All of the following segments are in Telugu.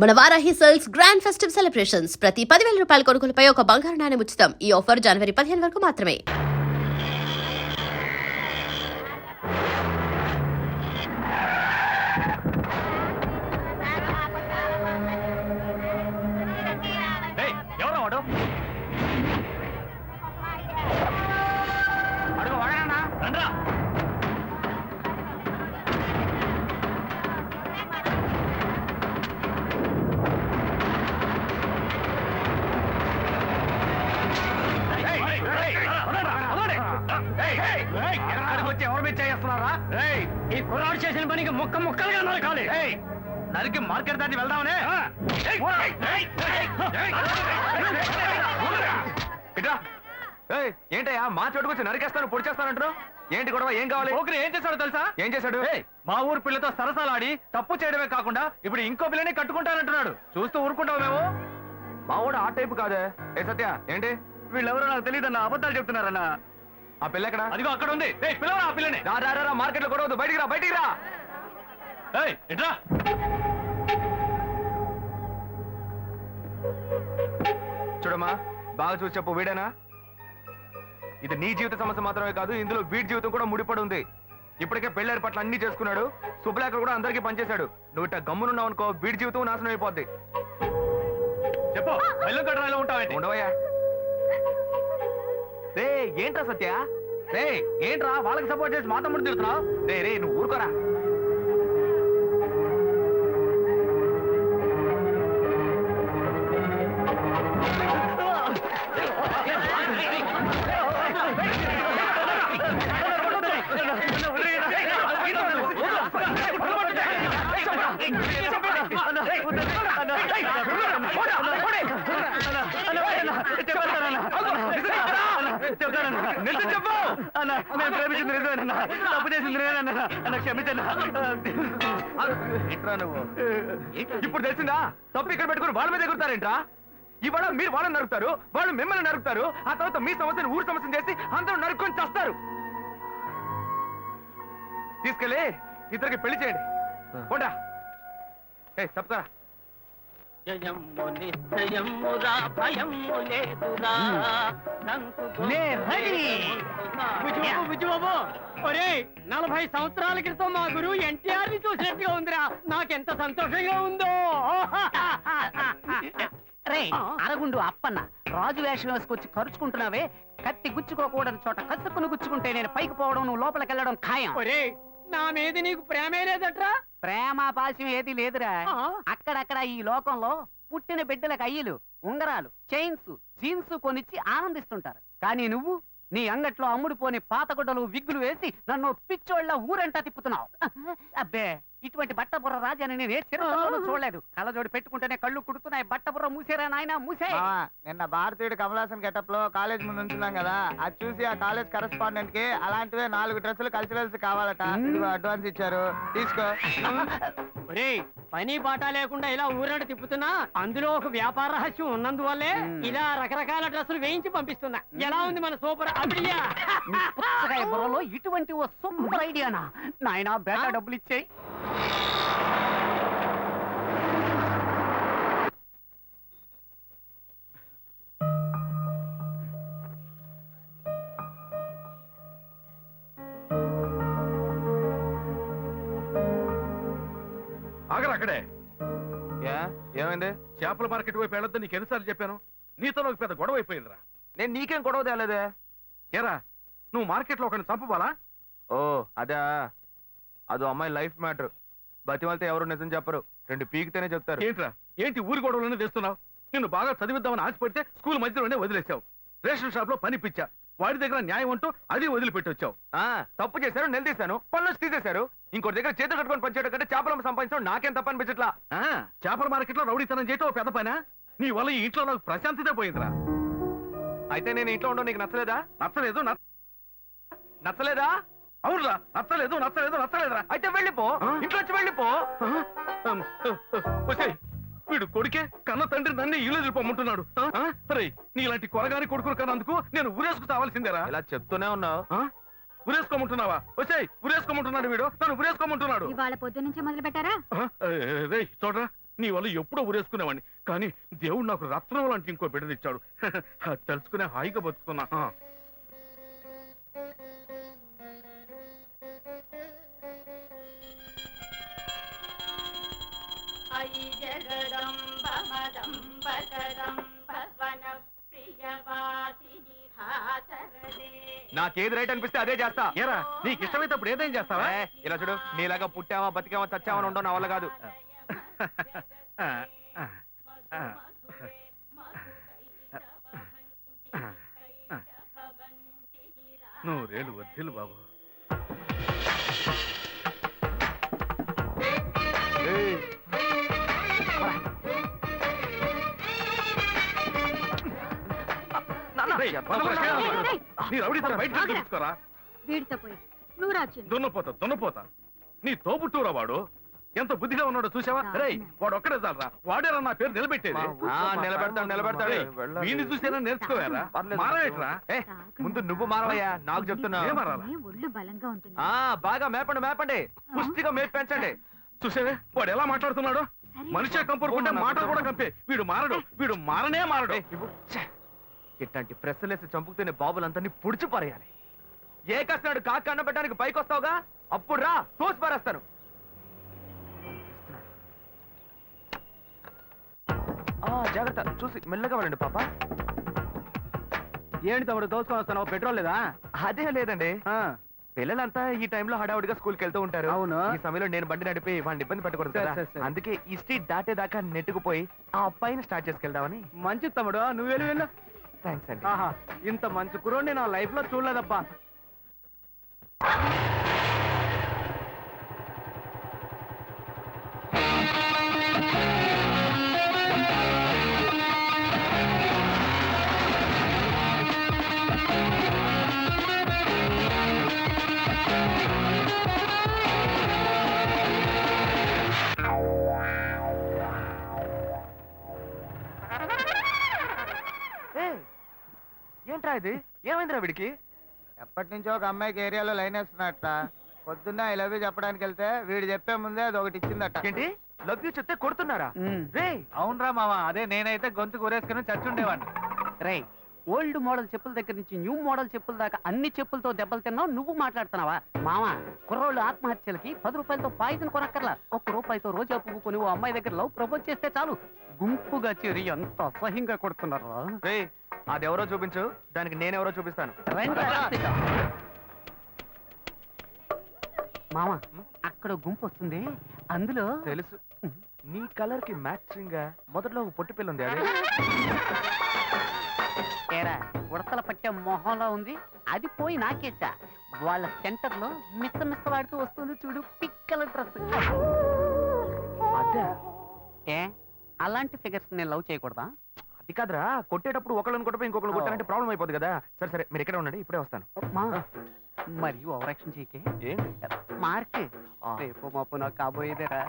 మన Varahi cells grand festive celebrations. ప్రతి పదివేల రూపాయల కొనుగోలుపై ఒక బంగారు నాణ్యం ఉచితం. ఈ ఆఫర్ జనవరి పదిహేను వరకు మాత్రమే. వచ్చి ఎవరి మీద చేస్తున్నారా ఈ కుర్రాడు చేసిన పనికి ముక్క ముక్కలుగా నరకాలి నరికి మార్కెట్ దాటి వెళ్దామనే ఏంటయ్యా మా చోటుకొచ్చి నరికేస్తాను పొడి చేస్తానంటారు ఏంటి గొడవ ఏం కావాలి పోకిరి ఏం చేశాడో తెలుసా ఏం చేశాడు మా ఊరు పిల్లతో సరసాలాడి తప్పు చేయడమే కాకుండా ఇప్పుడు ఇంకో పిల్లని కట్టుకుంటానంటున్నాడు చూస్తూ ఊరుకుంటావు మేము మా వాడు ఆ టైపు కాదే ఏ సత్య ఏంటి వీళ్ళెవరో నాకు తెలియదన్న అబద్ధాలు చెప్తున్నారన్న ఆ పిల్ల ఎక్కడ? అదిగో అక్కడ ఉంది. ఏయ్ పిల్లవరా ఆ పిల్లని? రా రా రా, రా మార్కెట్లో గొడవద్దు బయటికి రా బయటికి రా. ఏయ్ చూడమ్మా బాగా చూసి చెప్పు వీడేనా? ఇది నీ జీవిత సమస్య మాత్రమే కాదు ఇందులో వీడి జీవితం కూడా ముడిపడి ఉంది. ఇప్పటికే పెళ్ళి ఏర్పాట్లు అన్ని చేసుకున్నాడు. శుభలేఖలు కూడా అందరికీ పనిచేశాడు. నువ్వు ఇట్ట గమ్మునున్నావు అనుకో వీడి జీవితం నాశనం అయిపోద్ది. చెప్పు ఉండవయ్యా. రే ఏంట్రా సత్య? రే ఏంట్రా? వాళ్ళకి సపోర్ట్ చేసి మా తమ్ముడు తిడుతున్నావు? రే రే నువ్వు ఊరుకోరా. నేను ప్రేమించింది నిజమేనన్నా తప్పు చేసింది నేనన్నా అన్న క్షమించన్నా ఏంట్రా నువ్వు? ఇప్పుడు తెలిసిందా? తప్పు ఇక్కడ పెట్టుకుని వాళ్ళ మీద ఎగురుతారేంట్రా? ఇవాళ మీరు వాళ్ళని నరుకుతారు వాళ్ళు మిమ్మల్ని నరుకుతారు ఆ తర్వాత మీ సమస్యను ఊరు సమస్యను చేసి అందరూ నరుక్కొని చేస్తారు. తీసుకెళ్ళి ఇద్దరికి పెళ్ళి చేయండి. పోండా ఏ చెప్తారా జయము నిశ్చయమురా భయము లేదురా. నే రెడీ. విజయబాబు ఒరే నలభై సంవత్సరాల క్రితం మా గురువు ఎన్టీఆర్ని చూసినట్టుగా ఉందిరా. నాకెంత సంతోషంగా ఉందో. రే అరగుండు అప్పన్న రాజు వేషం వేసుకొచ్చి ఖర్చుకుంటున్నావే కత్తి గుచ్చుకోకూడని చోట కసుక్కును గుచ్చుకుంటే నేను పైకి పోవడం నువ్వు లోపలికి వెళ్ళడం ఖాయం నా మీద నీకు ప్రేమే లేదట్రా? ప్రేమ పాశం ఏది లేదురా? అక్కడక్కడ ఈ లోకంలో పుట్టిన బిడ్డలకు అయ్యలు ఉంగరాలు చైన్స్ జీన్స్ కొనిచ్చి ఆనందిస్తుంటారు. కానీ నువ్వు నీ అంగట్లో అమ్ముడు పోని పాతగుడ్డలు విగ్గులు వేసి నన్ను పిచ్చోళ్ళ ఊరంటా తిప్పుతున్నావు. అబ్బే. ఇటువంటి బట్టబుర్ర రాజాని నేను ఏ చిరతలోనూ చూడలేదు. కళ్ళజోడి పెట్టుకుంటేనే కళ్ళు కుడుతున్నాయి. బట్టబుర్ర మూసేరా నాయనా మూసే. మావా, నిన్న భారతీయుడు కమలాసన్ గెటప్లో కాలేజ్ ముందు ఉంచున్నాం కదా. అది చూసి ఆ కాలేజ్ కరెస్పాండెంట్కి అలాంటివే నాలుగు డ్రెస్సులు కల్చరల్స్ కావాలట. ఇదిగో అడ్వాన్స్ ఇచ్చారు. తీసుకో. పని బాట లేకుండా ఇలా ఊరంట తిప్పుతున్నా అందులో ఒక వ్యాపార రహస్యం ఉన్నందువల్లే ఇలా రకరకాల డ్రెస్సులు వేయించి పంపిస్తున్నా. ఎలా ఉంది మన సూపర్ అబిడియా బుర్రలో ఇటువంటి ఓ సూపర్ ఐడియానా? నాయనా బేటా డబ్బులు ఇచ్చేయి అక్కడే. ఏ ఏమైంది? చేపల మార్కెట్ వైపు వెళ్ళొద్దు నీకు ఎన్నిసార్లు చెప్పాను? నీతో నాకు పెద్ద గొడవ అయిపోయిందిరా. నేను నీకేం గొడవ తేలేదే? ఏరా నువ్వు మార్కెట్లో ఒకరిని చంపబాలా? ఓ అదా. అదో అమ్మాయి లైఫ్ మ్యాటర్. బతిమాలితే ఎవరు నిజం చెప్పరు. రెండు పీకితేనే చెప్తారు. ఏంట్రా ఏంటి ఊరి గొడవలోనే తెస్తున్నావు నిన్ను బాగా చదివిద్దామని ఆశపడితే స్కూల్ మధ్యలోనే వదిలేసావు రేషన్ షాప్లో పని పిచ్చా. వాడి దగ్గర న్యాయం అంటూ అది వదిలిపెట్టి వచ్చావు ఆ తప్పు చేశారు నిలదీశాను. పనులు తీసేశారు. ఇంకోటి దగ్గర చేతులు కట్టుకొని పనిచేయడం కంటే చేపలు సంపాదించడం నాకేం తప్ప అనిపించట్లా? చేపల మార్కెట్లో రౌడీతనం చేయటం పెద్ద పనా? నీ వల్ల ఈ ఇంట్లో నాకు ప్రశాంతతే పోయిందిరా. అయితే నేను ఇంట్లో ఉండడం నీకు నచ్చలేదా? నచ్చలేదు నచ్చ- నచ్చలేదా? అవునురా నచ్చలేదు నచ్చలేదు నచ్చలేదురా. అయితే వెళ్ళిపో? ఇంట్లో వచ్చి వెళ్ళిపో. వీడు కొడుకే కన్న తండ్రి నన్ను ఇల్లు ఎదిరిపోమంటున్నాడు రే నీలాంటి కొరగాని కొడుకులు కన్నందుకు నేను ఊరేసుకు తావాల్సిందేరా ఇలా చెప్తూనే ఉన్నావు? ఉరేసుకోమంటున్నావా? వచ్చాయి ఉరేసుకోమంటున్నాడు వీడు. నన్ను ఉరేసుకోమంటున్నాడు. ఇవాళ పొద్దు నుంచే మొదలు పెట్టారా రే చూడరా నీ వల్ల ఎప్పుడో ఊరేసుకునేవాడిని కానీ దేవుడు నాకు రత్నం లాంటి ఇంకో బిడ్డ తెచ్చాడు. అది తలుచుకునే హాయిగా. అయి జగదంబ మదంబకదంబ వన ప్రియవాసిని హాసరదే నాకేది రైట్ అనిపిస్తే అదే చేస్తా. ఏరా నీకు ఇష్టమైతే అప్పుడు ఏదైం చేస్తావా ఇలా చూడు నీలాగా పుట్టావా బతికావా చచ్చావా ఉండవు నా వల్ల కాదు. ఆ. నూరేళ్ళు వద్దులు బాబు. వీడితో పోయి నువ్వు రాజ్యం దున్నపోతా దున్నపోతా. నీ తోబుట్టూరా వాడు? ఎంత బుద్ధిగా ఉన్నాడో చూసావా? రేయ్ వాడు ఒక్కడే చాలరా. వాడేరా నా పేరు నిలబెట్టేది. ఆ, నిలబెడతాడు నిలబెడతాడు. వీడిని చూసేనా నేర్చుకోవారా. మారవేట్రా ఏ, ముందు నువ్వు మారవయ్యా. నాకు చెప్తున్నా. ఒళ్ళు బలంగా ఉంటుంది. ఆ బాగా మేపండి మేపండి. పుష్టిగా మేపి పెంచండి చూసావే? వాడు ఎలా మాట్లాడుతున్నాడు? మనిషే కంపరుకుంటే మాటలు కూడా కంపే. వీడు మారడు. వీడు మారనే మారడు. ఇట్లాంటి ప్రెస్సులేసి చంపుకుతేనే బాబులందరినీ పుడిచి పారేయాలి. ఏ కష్టనాడు కాక అన్నబెట్టడానికి పైకి వస్తావుగా అప్పుడు రా తోసి పారేస్తాను. జాగ్రత్త చూసి మెల్లగా వెళ్ళండి పాప. ఏంటి తమ్ముడు దోసుకొని వస్తున్నావు? పెట్రోల్ లేదా? అదే లేదండి. ఆ, పిల్లలంతా ఈ టైంలో హడావుడిగా స్కూల్కి వెళ్తూ ఉంటారు. అవును. ఈ సమయంలో నేను బండి నడిపి వాడిని ఇబ్బంది పెట్టకూడదు సరే, కదా. సరే, సరే. అందుకే ఈ స్ట్రీట్ దాటేదాకా నెట్టుకుపోయి ఆ అబ్బాయిని స్టార్ట్ చేసుకెళ్దామని. మంచిది తమ్ముడు నువ్వు వెళ్ళి వెళ్ళు. థ్యాంక్స్ అండి. ఆహా ఇంత మంచి కురోడిని నా లైఫ్లో చూడలేదబ్బా. ఏంట్రా ఇది? ఏమైందిరా వీడికి? ఎప్పటి నుంచో ఒక అమ్మాయికి ఏరియాలో లైన్ వేస్తున్నట్ట. పొద్దున్న ఐ లవ్ యూ చెప్పడానికి వెళ్తే వీడు చెప్పే ముందే అది ఒకటి ఇచ్చిందట. ఏంటి? లవ్ యూ చెప్తే కొడుతున్నారా? రే! అవునరా మామ అదే నేనైతే గొంతు కూరేసుకుని చచ్చుండేవాడిని రే ఓల్డ్ మోడల్ చెప్పుల దగ్గర నుంచి న్యూ మోడల్ చెప్పుల దాకా అన్ని చెప్పులతో దెబ్బలు తిన్నావు నువ్వు మాట్లాడుతున్నావా? మామ కుర్రోళ్ళు ఆత్మహత్యలకి పది రూపాయలతో పాయిజన్ కొనక్కర్లా. ఒక్క రూపాయితో రోజా పువ్వు కొని ఓ అమ్మాయి దగ్గర లవ్ ప్రపోజ్ చేస్తే చాలు. గుంపుగా చేరి ఎంత అసహ్యంగా కొడుతున్నారా? రే అదెవరో చూపించు. దానికి నేనెవరో చూపిస్తాను. మామ అక్కడ గుంపు వస్తుంది. అందులో తెలుసు. నీ కలర్కి మ్యాచింగ్గా మొదట్లో ఒక పొట్టి పిల్ల ఉంది అదే? ఏరా ఉడతల పట్టే మొహంలో ఉంది. అది పోయి నాకేసా వాళ్ళ సెంటర్లో మిస్స మిస్సలాడుతూ వస్తుంది చూడు పిక్కల డ్రెస్. అదే. ఏ అలాంటి ఫిగర్స్ నేను లవ్ చేయకూడదా? అది కాదురా కొట్టేటప్పుడు ఒకళ్ళని కొట్టపై ఇంకొకరు కొట్టాలంటే ప్రాబ్లం అయిపోతుంది కదా. సరే సరే మీరు ఇక్కడే ఉండండి ఇప్పుడే వస్తాను. మా మరి ఓవరాక్షన్ చేయకే. ఏంటి? మార్క్. రేపు మాపు నాకు కాబోయేదేరా.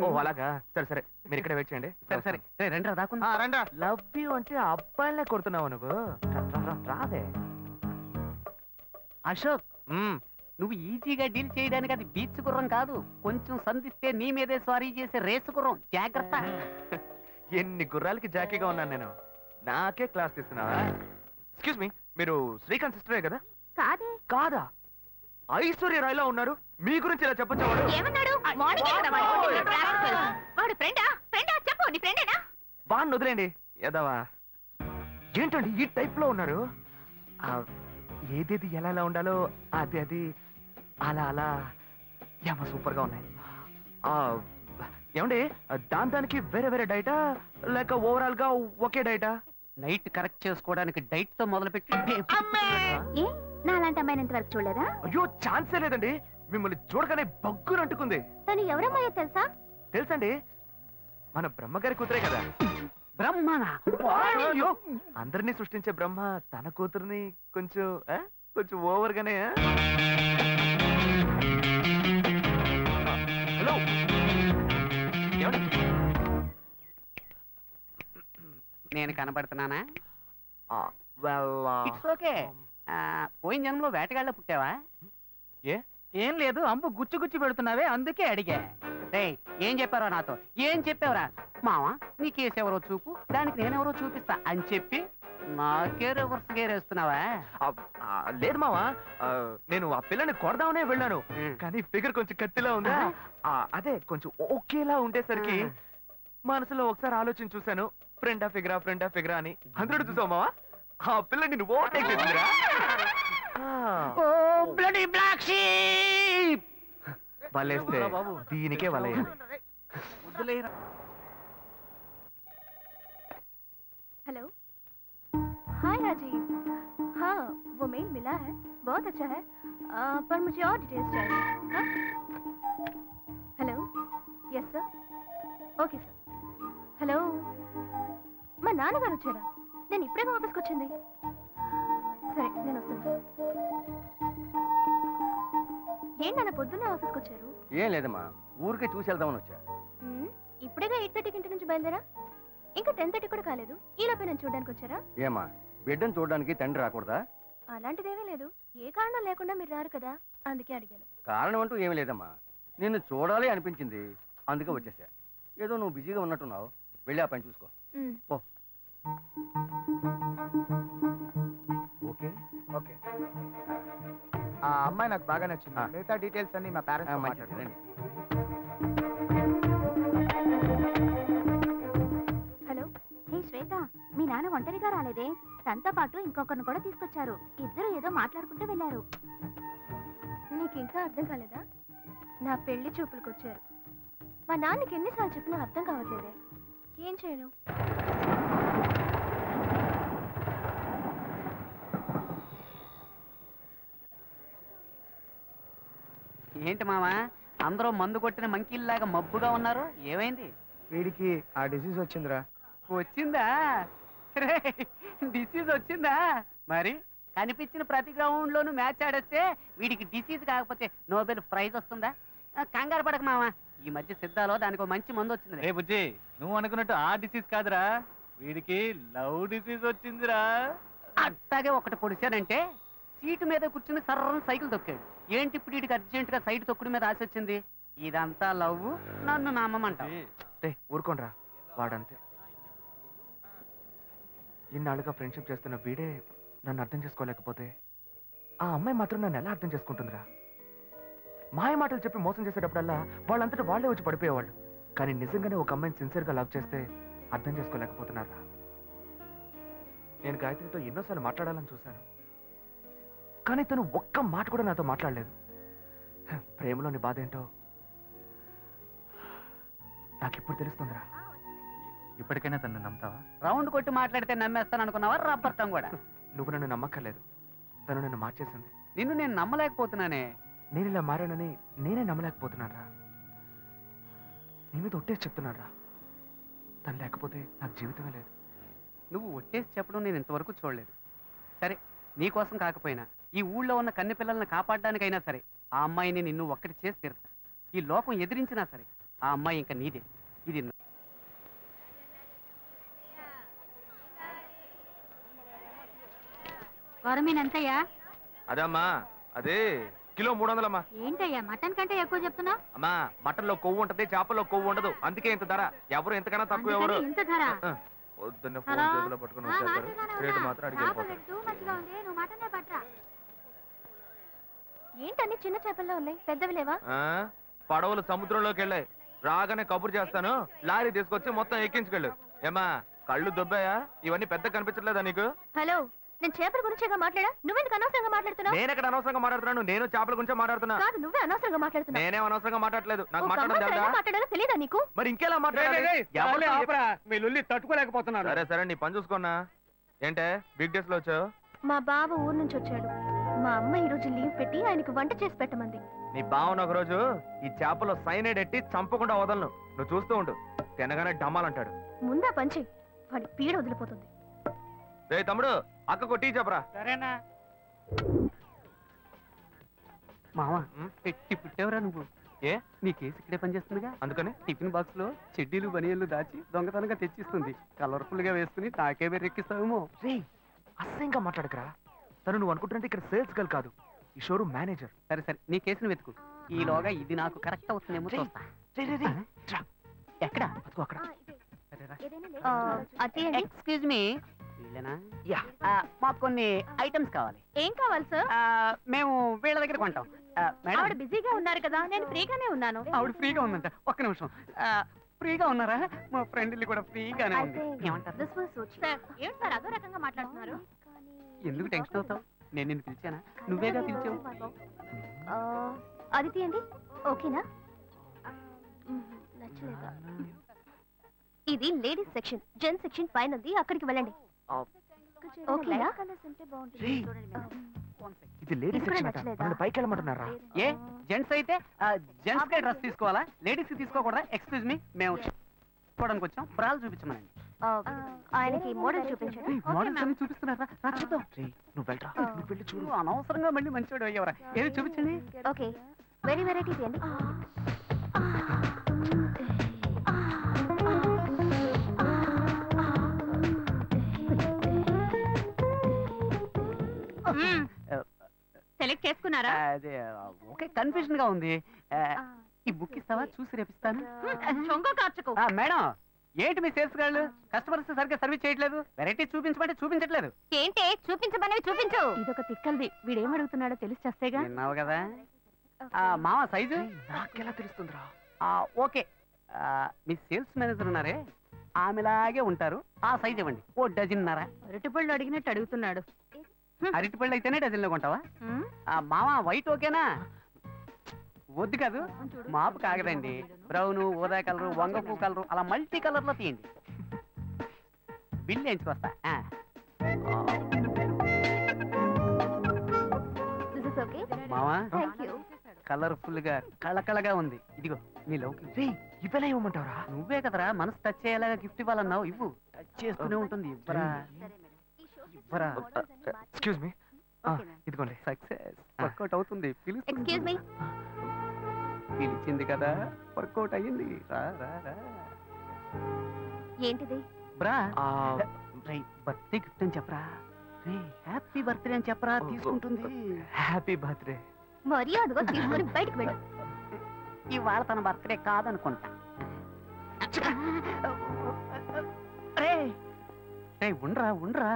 ఓ అలాగా. సరే సరే మీరు ఇక్కడే వెయిట్ చేయండి. సరే సరే. రే, రండిరా దాకుందా ఆ, రండ్రా. లవ్ యూ అంటే అబ్బాయిలే కొడుతున్నావు నువ్వు. రాదే అశోక్. నువ్వు ఈజీగా డీల్ చేయడానికి అది బీచ్ గుర్రం కాదు. కొంచెం సంధిస్తే నీ మీదే స్వారీ చేసే రేసు గుర్రం జాగ్రత్త. ఎన్ని గుర్రాలకి జాకీగా ఉన్నాను నేను? నాకే క్లాస్ తీస్తున్నావా? ఎక్స్క్యూజ్ మీ మీరు శ్రీకాంత్ సిస్టరే కదా? కాదే. కాదా? ఐశ్వర్య రాయ్లా ఉన్నారు? మీ గురించి ఇలా చెప్పొచ్చా వాడు? ఏమన్నాడు మార్నింగ్ ఎక్కడ? వాడు కొట్టిన rascal. వాడు ఫ్రెండా? ఫ్రెండా? చెప్పు నీ ఫ్రెండేనా? బాగా వదిలేండి. యదవా ఏంటండి ఈ టైప్లో ఉన్నారు? ఆ, ఏదేది ఎలా ఎలా ఉండాలో అది అది అలా అలా. ఏమో సూపర్గా ఉన్నాయి. ఆ, ఏమండి? దాని దానికి వేరే వేరే డైటా? లేక ఓవరాల్గా ఒకే డైటా? నైట్ కరెక్ట్ చేసుకోవడానికి డైట్తో మొదలుపెట్టి ఏ? అమ్మాయిని ఇంతవరకు చూడలేదా? అయ్యో ఛాన్సే లేదండి. మిమ్మల్ని చూడగానే బగ్గురు అంటుకుంది. తను ఎవరమ్మాయో తెలుసా? తెలుసండి. మన బ్రహ్మగారి కూతురే కదా. బ్రహ్మనా? అయ్యో! అందరినీ సృష్టించే బ్రహ్మ తన కూతుర్ని కొంచెం ఆ? కొంచెం ఓవర్ గానే హలో! నేను కనబడుతున్నానా ఇట్స్ ఓకే పోయిన జన్మలో వేటగాళ్ళ పుట్టావా? ఏ? ఏం లేదు అంబు గుచ్చి గుచ్చి పెడుతున్నావే అందుకే అడిగా. రేయ్ ఏం చెప్పారో నాతో? ఏం చెప్పావురా? మావా నీ కేసు ఎవరో చూపు దానికి నేనెవరో చూపిస్తా అని చెప్పి నాకే రివర్స్ గేర్ వేస్తున్నావా? లేదు మావా నేను ఆ పిల్లని కొడదామనే వెళ్ళాను. కానీ ఫిగర్ కొంచెం కత్తిలా ఉందా? అదే కొంచెం ఓకేలా ఉండేసరికి మనసులో ఒకసారి ఆలోచన చూశాను. ఫ్రెండా ఫిగరా ఫ్రెండా ఫిగరా అని అందరూ చూసావు మావా ఆ పిల్ల నిన్ను ఓవర్టేక్ చేసిందిరా ఆ, ఓ బ్లడీ బ్లాక్ షీప్ వలేస్తే దీనికే వలయాలి हेलो हाय राजीव हाँ वो मेल मिला है बहुत अच्छा है आ, पर मुझे और डिटेल्स चाहिए हाँ hello yes sir okay sir hello మా నాన్నగారు వచ్చారా? నేను ఇప్పుడే ఆఫీస్కి వచ్చింది. సరే నేను వస్తాను ఏంటి నాన్న పొద్దున్నే ఆఫీస్కి వచ్చారు? ఏం లేదమ్మా ఊరికే చూసి వెళ్దామని వచ్చా. ఇప్పుడేగా ఎయిట్ థర్టీకి ఇంటి నుంచి బయలుదేరా? ఇంకా టెన్ థర్టీ కూడా కాలేదు. ఈలోపే నేను చూడడానికి వచ్చారా? ఏమా బిడ్డను చూడడానికి తండ్రి రాకూడదా? అలాంటిదేమీ లేదు. ఏ కారణం లేకుండా మీరు రారు కదా? అందుకే అడిగాను. కారణం అంటూ ఏమీ లేదమ్మా. నిన్ను చూడాలి అనిపించింది. అందుకే వచ్చేసా. ఏదో నువ్వు బిజీగా ఉన్నట్టున్నావు. వెళ్ళి ఆ పని చూసుకో. మ్మ్. ఓకే. ఓకే. ఆ అమ్మాయి నాకు బాగా నచ్చింది. ఆ. మిగతా డీటెయిల్స్ అన్ని మా పేరెంట్స్ రండి. హలో. హే శ్వేత మీ నాన్న ఒంటరిగా రాలేదే? తనతో పాటు ఇంకొకరిని కూడా తీసుకొచ్చారు. ఇద్దరు ఏదో మాట్లాడుకుంటూ వెళ్ళారు. నీకు ఇంకా అర్థం కాలేదా? నా పెళ్ళి చూపులకు వచ్చారు మా నాన్నకి ఎన్నిసార్లు చెప్పినా అర్థం కావట్లేదే. ఏం చేయను? ఏంటి మావా? అందరూ మందు కొట్టిన మంకీల్లాగా మబ్బుగా ఉన్నారు? ఏమైంది? వీడికి ఆ డిసీజ్ వచ్చిందిరా. వచ్చిందా? డిసీజ్ వచ్చిందా? మరి? కనిపించిన ప్రతి గ్రౌండ్ లోను మ్యాచ్ ఆడేస్తే వీడికి డిసీజ్ కాకపోతే నోబెల్ ప్రైజ్ వస్తుందా? కంగారు పడక మావా. ఈ మధ్య సిద్ధాలో దానికి ఒక మంచి మందు వచ్చింది ఏ బుజ్జి నువ్వు అనుకున్నట్టు ఆ డిసీజ్ కాదురా. వీడికి లవ్ డిసీజ్ వచ్చిందిరా. అట్టాగే ఒకటి పొడిచాడంటే సీటు మీద కూర్చుని సర్రం సైకిల్ తొక్కాడు. ఏంటి ఇప్పుడు వీడికి అర్జెంట్గా సైట్ తొక్కుడు మీద ఆశ వచ్చింది? ఇదంతా లవ్ నన్ను నమ్మమంట టే ఊరుకోనరా వాడంతే. ఇన్నాళ్ళుగా ఫ్రెండ్షిప్ చేస్తున్న వీడే నన్ను అర్థం చేసుకోలేకపోతే ఆ అమ్మాయి మాత్రం నన్ను ఎలా అర్థం చేసుకుంటుందిరా? మాయ మాటలు చెప్పి మోసం చేసేటప్పుడల్లా వాళ్ళంతటా వాళ్ళే వచ్చి పడిపోయేవాళ్ళు. కానీ నిజంగానే ఒక అమ్మాయిని సిన్సియర్గా లవ్ చేస్తే అర్థం చేసుకోలేకపోతున్నారా? నేను గాయత్రితో ఎన్నోసార్లు మాట్లాడాలని చూశాను. కానీ తను ఒక్క మాట కూడా నాతో మాట్లాడలేదు. ప్రేమలోని బాధ ఏంటో నాకిప్పుడు తెలుస్తుందిరా. ఇప్పటికైనా తను నమ్ముతావా? రౌండ్ కొట్టి మాట్లాడితే నమ్మేస్తాను అనుకున్నావా? రబ్బర్తం కూడా. నువ్వు నన్ను నమ్మక్కర్లేదు. తను నన్ను మార్చేసింది. నిన్ను నేను నమ్మలేకపోతున్నానే. నేను ఇలా మారానని నేనే నమ్మలేకపోతున్నారా నీ మీద ఒట్టేసి చెప్తున్నారా తను లేకపోతే నాకు జీవితమే లేదు. నువ్వు ఒట్టేసి చెప్పడం నేను ఇంతవరకు చూడలేదు. సరే నీకోసం కాకపోయినా ఈ ఊళ్ళో ఉన్న కన్నె పిల్లల్ని కాపాడడానికైనా సరే ఆ అమ్మాయిని నిన్ను ఒక్కటి చేసి తీరుతా. ఈ లోకం ఎదిరించినా సరే ఆ అమ్మాయి ఇంకా నీదే. ఇది అదమ్మా అదే కిలో మూడు వందలమ్మా ఏంటయ్యా మటన్ కంటే ఎక్కువ చెప్తున్నా అమ్మా మటన్లో కొవ్వు ఉంటది చేపల్లో కొవ్వు ఉండదు. అందుకే ఇంత ధర. ఎవరు ఎంతకన్నా తక్కువ ఎవరు? ఇంత ధర. ఆ, పొద్దున్నే ఫోన్? చేతిలో పట్టుకుని వచ్చేస్తారు రేటు. మాత్రం అడిగి చేప వెళ్ళిపోతారు రేటు too much గా ఉంది. నువ్వు మటనే పట్రా. ఏంటన్ని చిన్న చేపల్లో ఉన్నాయి? పెద్దవి లేవా? ఆ, పడవలు సముద్రంలోకి వెళ్ళాయి. రాగానే కబురు చేస్తాను. లారీ తీసుకొచ్చి మొత్తం ఎక్కించుకెళ్ళు. ఏమా కళ్ళు దొబ్బాయా? ఇవన్నీ పెద్ద కనిపించట్లేదా నీకు? హలో నేను చేపల గురించేగా మాట్లాడా? నువ్వెందుకు అనవసరంగా మాట్లాడుతున్నావు? నేను ఎక్కడ అనవసరంగా మాట్లాడుతున్నాను? నేను చేపల గురించే మాట్లాడుతున్నా. కాదు నువ్వే అనవసరంగా మాట్లాడుతున్నావు. నేనేం అనవసరంగా మాట్లాడలేదు నాకు మాట్లాడడం మాట్లాడాలో తెలియదా నీకు? మరి ఇంకెలా మాట్లాడాలి? మీ లుల్లి తట్టుకోలేకపోతున్నాను సరే సరే నీ పని చూసుకున్నా ఏంటే బిగ్ డేస్లో వచ్చావు? మా బావ ఊరు నుంచి వచ్చాడు. మా అమ్మ ఈ రోజు లీవ్ పెట్టి ఆయనకు వంట చేసి పెట్టమంది. నీ బావన ఒక రోజు ఈ చేపలో సైనైడ్ ఎట్టి చంపకుండా వదలను. నువ్వు చూస్తూ ఉండు. తినగానే డమ్మాలంటాడు ముందా పంచి వాడి పీడ వదిలిపోతుంది. రే తమ్ముడు అక్కకు టీ చెప్పరా? సరేనా? మావా ఉం? పెట్టి పుట్టేవరా నువ్వు. ఏ? నీ కేసు ఇక్కడే పనిచేస్తుందిగా. అందుకని? టిఫిన్ బాక్స్లో చెడ్డీలు బనియన్లు దాచి దొంగతనంగా తెచ్చిస్తుంది. కలర్ఫుల్గా వేసుకుని నాకే బెర్రెక్కిస్తావేమో. రే అసహ్యంగా మాట్లాడకరా? తను నువ్వు అనుకుంటుంటే ఇక్కడ సేల్స్ గర్ల్ కాదు. ఈ షోరూమ్ మేనేజర్ సరే సరే. నీ కేసును వెతుకు. ఈలోగా ఇది నాకు కరెక్ట్ అవుతుందేమో చూస్తా. ఎక్కడ? అదిగో అక్కడ. ఎక్స్క్యూజ్ మీ యా. మాకు కొన్ని ఐటమ్స్ కావాలి. ఏం కావాలి సార్ మేము వీళ్ళ దగ్గర కొంటాం. ఆవిడ బిజీగా ఉన్నారు కదా నేను ఫ్రీగానే ఉన్నాను. ఆవిడ ఫ్రీగా ఉందంట. ఒక్క నిమిషం. ఫ్రీగా ఉన్నారా? మా ఫ్రెండ్ కూడా ఫ్రీగానే ఉంది. ఏమంటారు? సార్ సార్ అదో రకంగా మాట్లాడుతున్నారు? ఎందుకు టెన్షన్ అవుతావు? నేను నిన్ను పిలిచానా? నువ్వేగా పిలిచావు? అదితి అండి ఓకేనా? నచ్చలేదా? ఇది లేడీస్ సెక్షన్ జెంట్స్ సెక్షన్ పైన ఉంది అక్కడికి వెళ్ళండి. ఓకేనా? ఇది లేడీస్ సెక్షన్ అట. నచ్చలేదా? నన్ను పైకి వెళ్ళమంటున్నారా? ఏ జెంట్స్ అయితే జెంట్స్ కే డ్రెస్ తీసుకోవాలా? లేడీస్కి తీసుకోకూడదా? ఎక్స్క్యూజ్ మీ మేము చూడడానికి వచ్చాం. బ్రాలు చూపించమనండి. ఆయనకి మోడల్ చూపించండి. అన్ని చూపిస్తున్నారా? రా చూద్దాం. రేయ్, నువ్వు వెళ్ళరా? ఆ. నువ్వు వెళ్ళి చూడు. అనవసరంగా మళ్ళీ మంచివాడు అయ్యవరా? ఏది చూపించండి. ఓకే. వెరీ వెరైటీ అండి. సెలెక్ట్ చేసుకున్నారా? అదే ఓకే కన్ఫ్యూజన్గా ఉంది. ఆ, ఈ బుక్ ఇస్తావా? చూసి రేపిస్తాను. చొంగ కార్చుకో ఆ, మేడం. ఏంటి మీ సేల్స్ గాళ్ళు? కస్టమర్స్ సరిగ్గా సర్వీస్ చేయట్లేదు. వెరైటీ చూపించమంటే చూపించట్లేదు. ఏంటి? చూపించమనేవి చూపించు. ఇదొక తిక్కల్ది. వీడేం అడుగుతున్నాడో తెలిసి చేస్తేగా. విన్నావు కదా? ఆ, మామ సైజు? నాకెలా తెలుస్తుందిరా? ఆ, ఓకే. ఆ, మీ సేల్స్ మేనేజర్ ఉన్నారే? ఆమెలాగే ఉంటారు. ఆ సైజ్ ఇవ్వండి. ఓ డజన్నర అరటిపళ్ళు అడిగినట్టు అడుగుతున్నాడు. అరటిపళ్ళు అయితేనే డజన్లో కొంటావా? ఆ, మామ వైట్ ఓకేనా? వద్దు కాదు. మాపు కాగదండి. బ్రౌన్ ఊదా కలరు వంగపు కలరు అలా మల్టీ కలర్లో తీయండి బిల్ వేయించుకొస్తా ఆ. దిస్ ఇస్ ఓకే మావా కలర్ఫుల్గా కళకళగా ఉంది. ఇదిగో నీ ఇవ్వలే ఇవ్వమంటావరా? నువ్వే కదరా మనసు టచ్ అయ్యేలాగా గిఫ్ట్ ఇవ్వాలన్నావు. ఇవ్వు. టచ్ చేస్తూనే ఉంటుంది ఇవ్వరా? ఇవ్వరా? ఎక్స్క్యూజ్ మీ ఇదిగోండి. సక్సెస్ వర్కౌట్ అవుతుంది పిలుస్తుంది. ఎక్స్క్యూజ్ మీ పిలిచింది కదా వర్కౌట్ అయ్యింది. రా రా రా. ఏంటిది? బ్రా ఆ, రేయ్ బర్త్డే గిఫ్ట్ అని చెప్పరా? హ్యాపీ బర్త్డే అని చెప్పరా? తీసుకుంటుంది. Happy birthday. మర్యాదగా తీసుకొని బయటకు వెళ్ళు. ఇవాళ తన బర్త్డే కాదనుకుంటా. రే ఉండ్రా ఉండ్రా.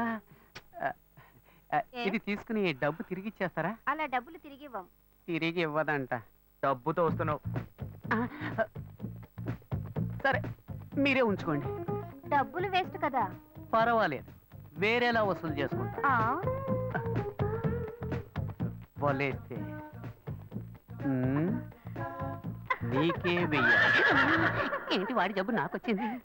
ఇది తీసుకుని డబ్బు తిరిగి ఇచ్చేస్తారా? అలా డబ్బులు తిరిగి ఇవ్వం. తిరిగి ఇవ్వదంట. డబ్బుతో వస్తున్నావు. సరే మీరే ఉంచుకోండి. డబ్బులు వేస్ట్ కదా. పర్వాలేదు. వేరేలా వసూలు చేసుకుంటా. ఆ. నీకే వెయ్యాలి. ఏంటి వాడి జబ్బు నాకు వచ్చింది